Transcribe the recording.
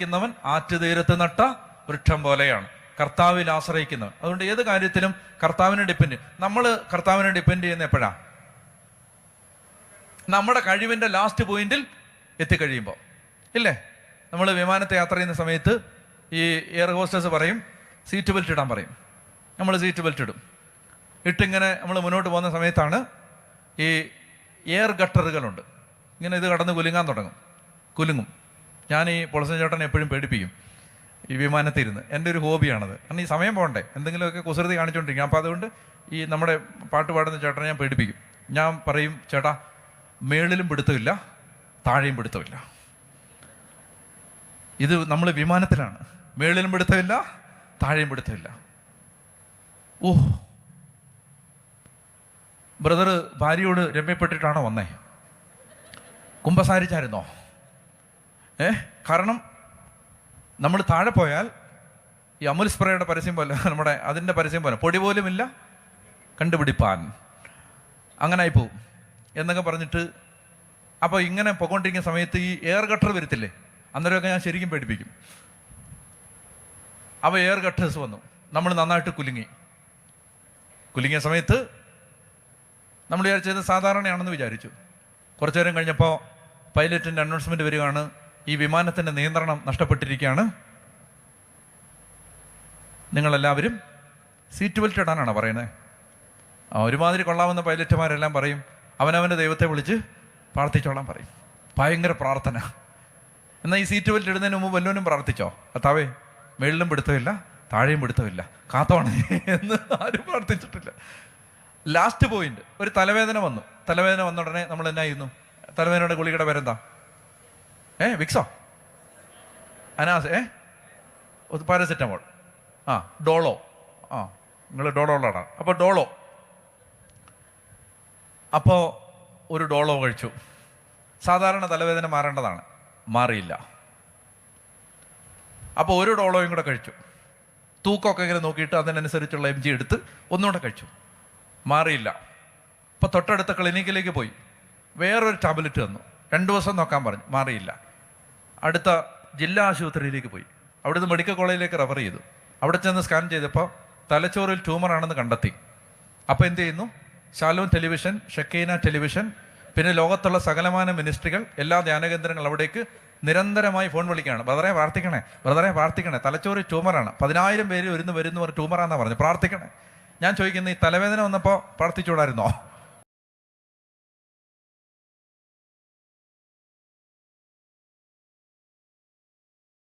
ക്കുന്നവൻ ആറ്റുതീരത്ത് നട്ട വൃക്ഷം പോലെയാണ്. കർത്താവിൽ ആശ്രയിക്കുന്നവൻ. അതുകൊണ്ട് ഏത് കാര്യത്തിലും കർത്താവിനെ ഡിപ്പെൻഡ് നമ്മൾ കർത്താവിനെ ഡിപ്പെൻഡ് ചെയ്യുന്ന എപ്പോഴാ? നമ്മുടെ കഴിവിന്റെ ലാസ്റ്റ് പോയിന്റിൽ എത്തിക്കഴിയുമ്പോൾ ഇല്ലേ? നമ്മൾ വിമാനത്തെ യാത്ര ചെയ്യുന്ന സമയത്ത് ഈ എയർ ഹോസ്റ്റേഴ്സ് പറയും സീറ്റ് ബെൽറ്റ് ഇടാൻ പറയും. നമ്മൾ സീറ്റ് ബെൽറ്റ് ഇടും. ഇട്ടിങ്ങനെ നമ്മൾ മുന്നോട്ട് പോകുന്ന സമയത്താണ് ഈ എയർ ഗട്ടറുകളുണ്ട് ഇങ്ങനെ ഇത് കടന്ന് കുലുങ്ങാൻ തുടങ്ങും. കുലുങ്ങും. ഞാൻ ഈ പൊളസൻ ചേട്ടനെ എപ്പോഴും പേടിപ്പിക്കും ഈ വിമാനത്തിരുന്ന്. എന്റെ ഒരു ഹോബിയാണത്. കാരണം ഈ സമയം പോകണ്ടേ. എന്തെങ്കിലുമൊക്കെ കുസൃതി കാണിച്ചുകൊണ്ടിരിക്കും അപ്പോൾ അതുകൊണ്ട് ഈ നമ്മുടെ പാട്ട് പാടുന്ന ചേട്ടനെ ഞാൻ പേടിപ്പിക്കും. ഞാൻ പറയും ചേട്ടാ മേളിലും പിടുത്തമില്ല താഴെയും പിടുത്തമില്ല. ഇത് നമ്മൾ വിമാനത്തിലാണ്. മേളിലും പിടുത്തമില്ല താഴെയും പിടുത്തമില്ല. ഓ ബ്രദർ ഭാര്യയോട് രമ്യപ്പെട്ടിട്ടാണോ വന്നേ? കുമ്പസാരിച്ചായിരുന്നോ? ഏ? കാരണം നമ്മൾ താഴെ പോയാൽ ഈ അമുൽ സ്പ്രേയുടെ പരസ്യം പോലെ നമ്മുടെ അതിന്റെ പരസ്യം പോലെ പൊടി പോലുമില്ല കണ്ടുപിടിപ്പാൻ. അങ്ങനെ ആയിപ്പോവും പോവും. എന്നൊക്കെ പറഞ്ഞിട്ട് അപ്പോൾ ഇങ്ങനെ പൊക്കോണ്ടിരിക്കുന്ന സമയത്ത് ഈ എയർ കട്ടർ വരത്തില്ലേ? അന്നേരമൊക്കെ ഞാൻ ശരിക്കും പേടിപ്പിക്കും. അപ്പോൾ എയർ കട്ടേഴ്സ് വന്നു. നമ്മൾ നന്നായിട്ട് കുലുങ്ങി. കുലുങ്ങിയ സമയത്ത് നമ്മൾ വിചാരിച്ചത് സാധാരണയാണെന്ന് വിചാരിച്ചു. കുറച്ചു നേരം കഴിഞ്ഞപ്പോൾ പൈലറ്റിന്റെ അനൗൺസ്മെന്റ് വരികയാണ്. ഈ വിമാനത്തിന്റെ നിയന്ത്രണം നഷ്ടപ്പെട്ടിരിക്കുകയാണ്. നിങ്ങളെല്ലാവരും സീറ്റ് ബെൽറ്റ് ഇടാനാണ് പറയുന്നത് ആ ഒരുമാതിരി കൊള്ളാവുന്ന പൈലറ്റുമാരെല്ലാം പറയും. അവനവന്റെ ദൈവത്തെ വിളിച്ച് പ്രാർത്ഥിച്ചോളാൻ പറയും. ഭയങ്കര പ്രാർത്ഥന. എന്നാൽ ഈ സീറ്റ് ബെൽറ്റ് ഇടുന്നതിന് മുമ്പ് വല്ലവനും പ്രാർത്ഥിച്ചോ? അത്താവേ മേളിലും പിടുത്തമില്ല താഴെയും പിടുത്തമില്ല. കാത്തോണേ. എന്ന് ആരും പ്രാർത്ഥിച്ചിട്ടില്ല. ലാസ്റ്റ് പോയിന്റ് ഒരു തലവേദന വന്നു. തലവേദന വന്ന ഉടനെ നമ്മൾ എന്നായിരുന്നു? തലവേദനയുടെ ഗുളികയുടെ പേരെന്താ? ഏ വിക്സോ? അനാസ് ഏ? പാരസെറ്റമോൾ. ആ ഡോളോ. ആ നിങ്ങൾ ഡോളോളാണ് അപ്പോൾ ഡോളോ. അപ്പോൾ ഒരു ഡോളോ കഴിച്ചു. സാധാരണ തലവേദന മാറേണ്ടതാണ്. മാറിയില്ല. അപ്പോൾ ഒരു ഡോളോയും കൂടെ കഴിച്ചു. തൂക്കമൊക്കെ ഇങ്ങനെ നോക്കിയിട്ട് അതിനനുസരിച്ചുള്ള എം ജി എടുത്ത് ഒന്നുകൂടെ കഴിച്ചു. മാറിയില്ല. അപ്പോൾ തൊട്ടടുത്ത ക്ലിനിക്കിലേക്ക് പോയി. വേറൊരു ടാബ്ലറ്റ് തന്നു. രണ്ട് ദിവസം നോക്കാൻ പറഞ്ഞു. മാറിയില്ല. അടുത്ത ജില്ലാ ആശുപത്രിയിലേക്ക് പോയി. അവിടുന്ന് മെഡിക്കൽ കോളേജിലേക്ക് റെഫർ ചെയ്തു. അവിടെ ചെന്ന് സ്കാൻ ചെയ്തപ്പോൾ തലച്ചോറിൽ ട്യൂമറാണെന്ന് കണ്ടെത്തി. അപ്പോൾ എന്ത് ചെയ്യുന്നു? ശാലോം ടെലിവിഷൻ ഷക്കീന ടെലിവിഷൻ പിന്നെ ലോകത്തുള്ള സകലമാന മിനിസ്ട്രികൾ എല്ലാ ധ്യാനകേന്ദ്രങ്ങൾ അവിടേക്ക് നിരന്തരമായി ഫോൺ വിളിക്കുകയാണ്. ബ്രദറെ പ്രാർത്ഥിക്കണേ. ബ്രദറെ പ്രാർത്ഥിക്കണേ. തലച്ചോറ് ട്യൂമറാണ് പതിനായിരം പേര് ഒരുന്ന് വരുന്നവർ ട്യൂമറാണെന്നാണ് പറഞ്ഞു പ്രാർത്ഥിക്കണേ. ഞാൻ ചോദിക്കുന്നത് ഈ തലവേദന വന്നപ്പോൾ പ്രാർത്ഥിച്ചുകൂടായിരുന്നോ?